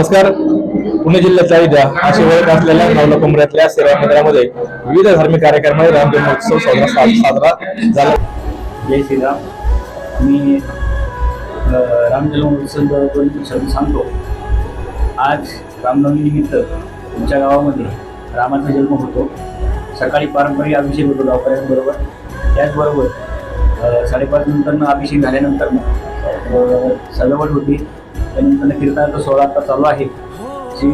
नमस्कार. पुणे जिल्ह्याचा विद्या अशी ओळख असलेल्या नवला कुंभऱ्यातल्या सेवा केंद्रामध्ये विविध धार्मिक कार्यक्रमामध्ये रामजन्मोत्सव साजरा साजरा झाला. जय श्रीराम. मी अ, रामजन्मोत्सव शब्द सांगतो. आज रामनवमीनिमित्त तुमच्या गावामध्ये रामाचा जन्म होतो. सकाळी पारंपरिक अभिषेक होतो गावकऱ्यांबरोबर. त्याचबरोबर साडेपाच नंतर अभिषेक झाल्यानंतर सजावट होती. त्यानंतर कीर्तनाचा सोहळा आता चालू आहे. जी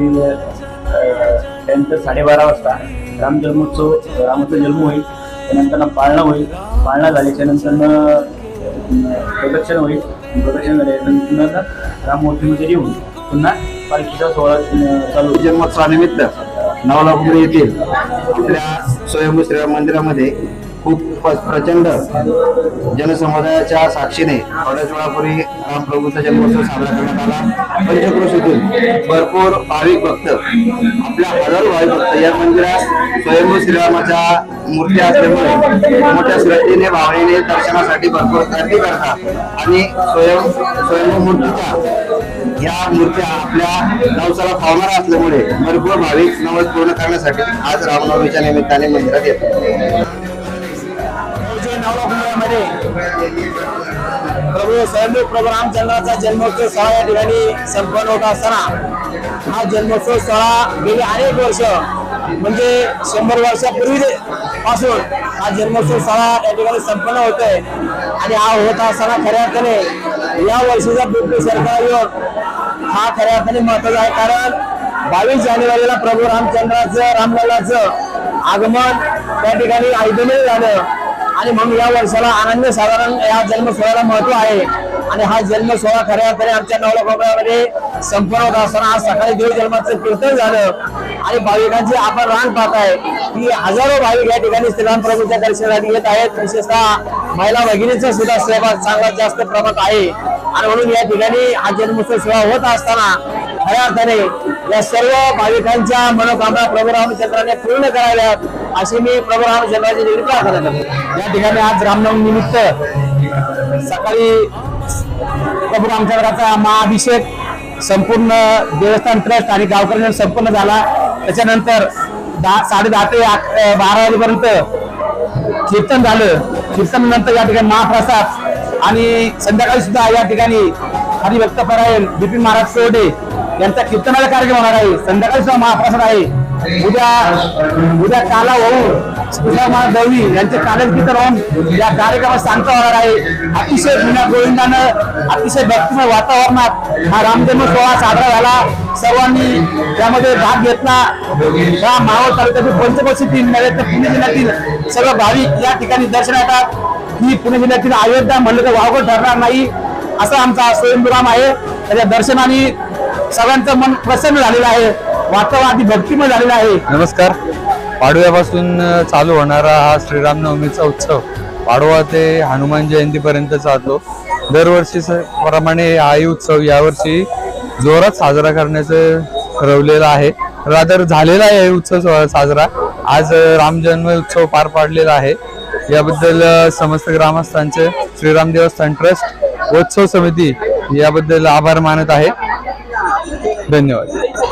त्यानंतर साडेबारा वाजता राम जन्मोत्सव रामाचा जन्म होईल त्यानंतर पाळणा होईल. पाळणा झाल्याच्यानंतर प्रदक्षिण होईल. प्रदक्षिण झाल्यानंतर राममूर्तीमध्ये येऊन पुन्हा पालखीचा सोहळा चालू होईल. जन्मोत्सवानिमित्त नवलापुरी येथील आपल्या स्वयंभू श्रीराम मंदिरामध्ये खूप प्रचंड जनसमुदायाच्या साक्षीने वडचोळापुरी रामप्रभूचा जन्मोत्सव साजरा करण्यात आला. पंचक्रोशीतून भरपूर भाविक भक्त आपल्या हजारो भाविक भक्त या मंदिरात स्वयंभू श्रीरामाच्या मूर्ती असल्यामुळे मोठ्या श्रद्धेने भावनेने दर्शनासाठी भरपूर गर्दी करतात आणि स्वयं स्वयंभू मूर्तीचा या मूर्त्या आपल्या नवसाला पावणारा असल्यामुळे भरपूर भाविक नवस पूर्ण करण्यासाठी आज रामनवमीच्या निमित्ताने मंदिरात येतात. प्रभू स्वयंभू प्रभू रामचंद्राचा जन्मोत्सव सोहळा या ठिकाणी संपन्न होत असताना हा जन्मोत्सव सोहळा गेली अनेक वर्ष म्हणजे शंभर वर्षापूर्वी पासून हा जन्मोत्सव सोहळा या ठिकाणी संपन्न होतोय. आणि हा होत असताना खऱ्या अर्थाने या वर्षीचा बिंदू सरकार योग हा खऱ्या अर्थाने महत्त्वाचा आहे. कारण बावीस जानेवारीला प्रभू रामचंद्राचं रामलालाचं आगमन त्या ठिकाणी आयुधमेळ झालं. आणि म्हणून या वर्षाला आनंद साधारण या जन्म सोहळ्याला महत्त्व आहे. आणि हा जन्म सोहळा खऱ्या अर्थाने आमच्या नवला कोपऱ्यामध्ये संपन्न होत असताना आज सकाळी देव जन्माचं कीर्तन झालं. आणि भाविकांची आपण रांग पाहताय की हजारो भाविक या ठिकाणी श्रीराम प्रभूच्या दर्शनासाठी येत आहेत. विशेषतः महिला भगिनीचा सुद्धा सहभाग चांगला जास्त प्रमाणात आहे. आणि म्हणून या ठिकाणी हा जन्मोत्सव सोहळा होत असताना खऱ्या अर्थाने या सर्व भाविकांच्या मनोकामना प्रभू रामचंद्राने पूर्ण कराव्यात. अशी मी प्रभू रामचंद्राची देवी प्रार्थना करतो. या ठिकाणी आज रामनवमी निमित्त सकाळी प्रभू रामचंद्राचा महाअभिषेक संपूर्ण देवस्थान ट्रस्ट आणि गावकऱ्यांना संपूर्ण झाला. त्याच्यानंतर दहा साडे दहा ते बारा वाजेपर्यंत कीर्तन झालं. कीर्तनानंतर या ठिकाणी महाप्रसाद आणि संध्याकाळी सुद्धा या ठिकाणी हरिभक्त परायण बिपिन महाराज सोडे यांचा कीर्तनाचा कार्यक्रम होणार आहे. संध्याकाळी सुद्धा महाप्रसाद आहे. उद्या उद्या काला होऊन मा दळवी. यांचे कालच कीर्तन या कार्यक्रमात सांगता होणार आहे. अतिशय जुन्या गोविंदानं अतिशय भक्तिमय वातावरणात हा रामजन्म सोहळा साजरा झाला. सर्वांनी त्यामध्ये भाग घेतला. या मावळ तालुक्यातील पंचकोशीतील नव्हे तर पुणे जिल्ह्यातील सर्व भाविक या ठिकाणी दर्शन येतात ही पुणे जिल्ह्यातील अयोध्या म्हणलं तर वावगड ठरणार नाही असा आमचा स्वयंभूराम आहे. त्याच्या दर्शनाने सगळ्यांचं मन प्रसन्न झालेलं आहे. वातावरण अति भक्तिमय झालेलं आहे. नमस्कार. पाडव्यापासून चालू होणारा हा श्रीरामनवमीचा उत्सव पाडवा ते हनुमान जयंतीपर्यंत चालतो. दरवर्षी प्रमाणे हाही उत्सव यावर्षी जोरात साजरा करण्याचं ठरवलेलं आहे. रादर झालेला आहे उत्सव स- साजरा. आज रामजन्म उत्सव पार पाडलेला आहे. याबद्दल समस्त ग्रामस्थांचे श्रीराम देवस्थान ट्रस्ट उत्सव समिती याबद्दल आभार मानत आहे. धन्यवाद.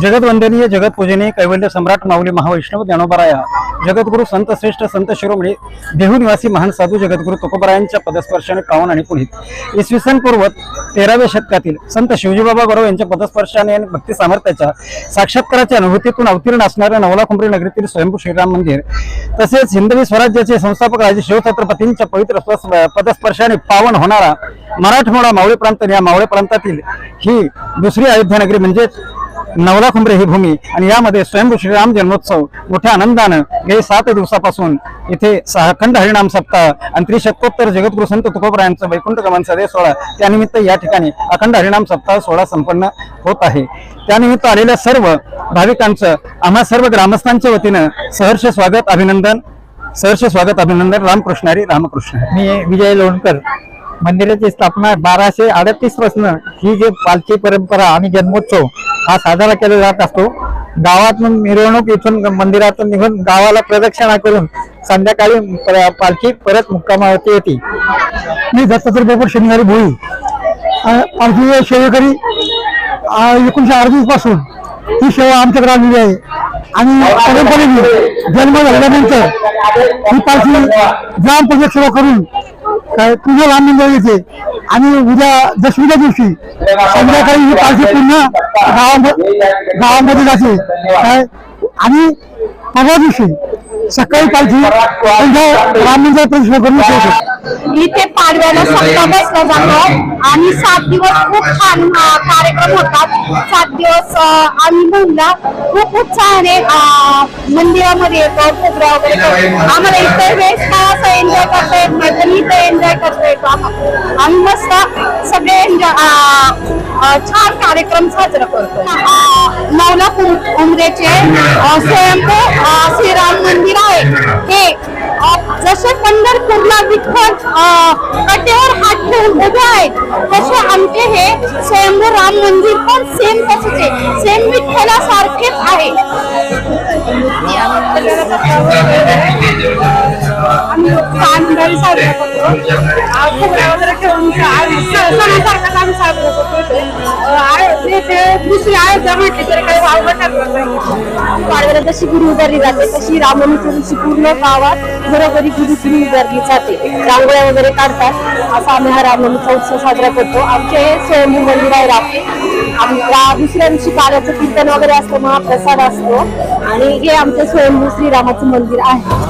जगत वंदनीय जगत पूजनीय कैवल्य सम्राट माऊली महावैष्णव ज्ञानोबराया जगद्गुरु संत श्रेष्ठ संत शिरोमणी देहू निवासी महान साधू जगद्गुरु तुकोबरायांच्या पदस्पर्शाने पावन आणि पुनीत इसवी सन पूर्व तेराव्या शतकातील संत शिवजीबाबा गौरव यांच्या पदस्पर्शाने आणि भक्ती सामर्थ्याच्या साक्षात्काराच्या अनुभूतीतून अवतीर्ण असणाऱ्या नवलाखुंबरी नगरीतील स्वयंभू श्रीराम मंदिर तसेच हिंदवी स्वराज्याचे संस्थापक राजे शिवछत्रपतींच्या पवित्र पदस्पर्शाने पावन होणारा मराठमोडा मावळे प्रांत या मावळे प्रांतातील ही दुसरी अयोध्या नगरी म्हणजेच नवला खुंबरे ही भूमी. आणि यामध्ये स्वयंभू श्रीराम जन्मोत्सव मोठ्या आनंदानं गेली सात दिवसापासून इथे अखंड हरिणाम सप्ताह आणि त्रिशतकोत्तर जगद्गुरु संत तुकोबरायांचं वैकुंठ गमन सदे सोहळा त्यानिमित्त या ठिकाणी अखंड हरिणाम सप्ताह सोहळा संपन्न होत आहे. त्यानिमित्त आलेल्या सर्व भाविकांचं आम्हा सर्व ग्रामस्थांच्या वतीनं सहर्ष स्वागत अभिनंदन. सहर्ष स्वागत अभिनंदन. रामकृष्णारी रामकृष्ण. मी विजय लोणकर. मंदिराची स्थापना बाराशे अडतीसपासून ही जी पालखी परंपरा आणि जन्मोत्सव हा साजरा केला जात असतो. गावातून मिरवणूक इथून मंदिरातून निघून गावाला प्रदक्षिणा करून संध्याकाळी पर- पालखी परत मुक्कामावरती येते. मी दत्तात्रय बापूर शनिवारी भोई पालखी सेवेकरी एकोणीशे अडतीसपासून ही सेवा आमच्याकडे आलेली आहे. आणि परंपरेने जन्म झाल्यानंतर ही पालखी ग्राम प्रदक्षिणा सेवा करून काय पुन्हा राम मंदिर येते आणि उद्या दशमीच्या दिवशी संध्याकाळी ही पालखी पूर्ण गावामध्ये गावामध्ये जाते. काय? आणि परवा दिवशी सकाळी पालखी पुन्हा राम मंदिर प्रदर्शन करून इथे पाडव्याला सप्ताह बसला जातो आणि सात दिवस खूप छान कार्यक्रम होतात. सात दिवस आम्ही महिला खूप उत्साहाने मंदिरामध्ये येतो खोबऱ्या वगैरे आम्हाला इतर वेळेस का असं एन्जॉय करता येत नाही पण इथे एन्जॉय करता येतो आम्हाला. आम्ही मस्त सगळे एन्जॉय छान कार्यक्रम साजरा करतो अ, नवला उमरेचे स्वयंभू श्रीराम मंदिर आहे. हे जसे पंढरपूरला विठ्ठल कटेवर हात ठेवून उभे आहेत तसे आमचे हे स्वयंभू राम मंदिर पण सेम तसेच आहे. सेम विठ्ठलासारखेच आहे. आम्ही कानगाडी साजरा करतो वगैरे ठेवून सणासारखाच आम्ही साजरा करतो आहे- ते- दुसरी आहे जर म्हटली तरी काही वाव ठरणार नाही पाडव्याला जशी गुरु उभारली जाते तशी रामनुच्या दिवशी पूर्ण गावात घरोघरी गुरु गुरु उभारली जाते. रांगोळ्या वगैरे काढतात. असा आम्ही हा रामनवमीचा उत्सव साजरा करतो. आमचे हे स्वयंभू मंदिर आहे रात्री. आमच्या दुसऱ्या दिवशी कार्याचं कीर्तन वगैरे असतं महाप्रसाद असतो. आणि हे आमचं स्वयंभू श्रीरामाचं मंदिर आहे.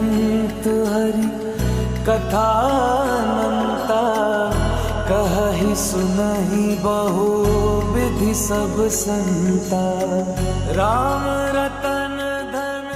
अनंत हरि कथानंता कहि सुनहि बहु विधि सब संता। राम रतन धन।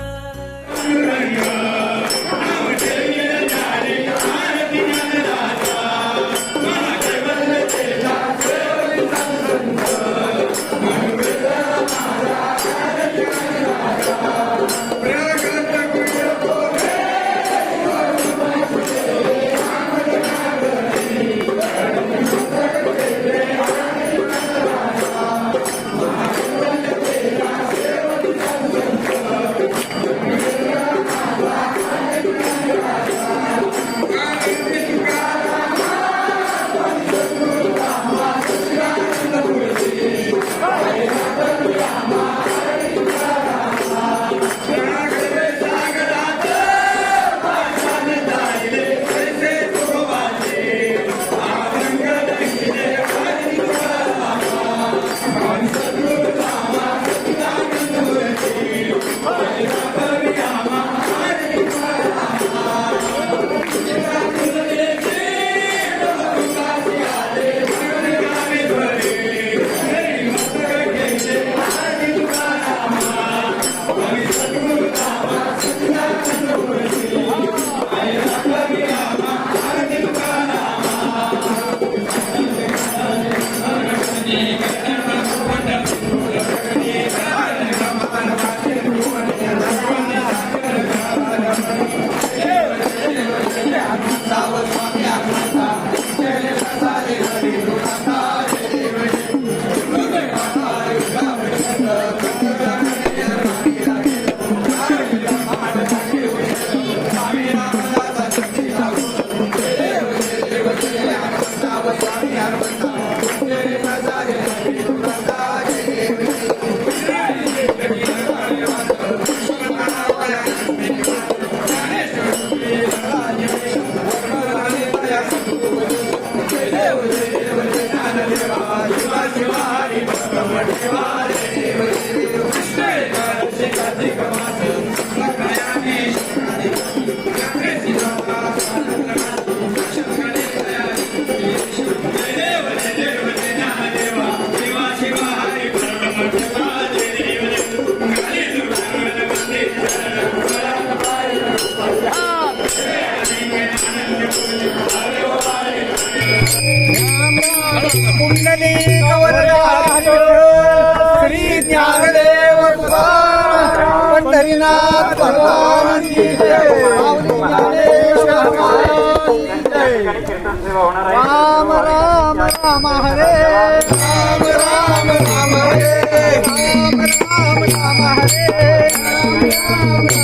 श्री ज्ञानदेव पंढरीनाथ भगवान राम राम राम हरे राम राम राम हरे राम राम राम हरे राम राम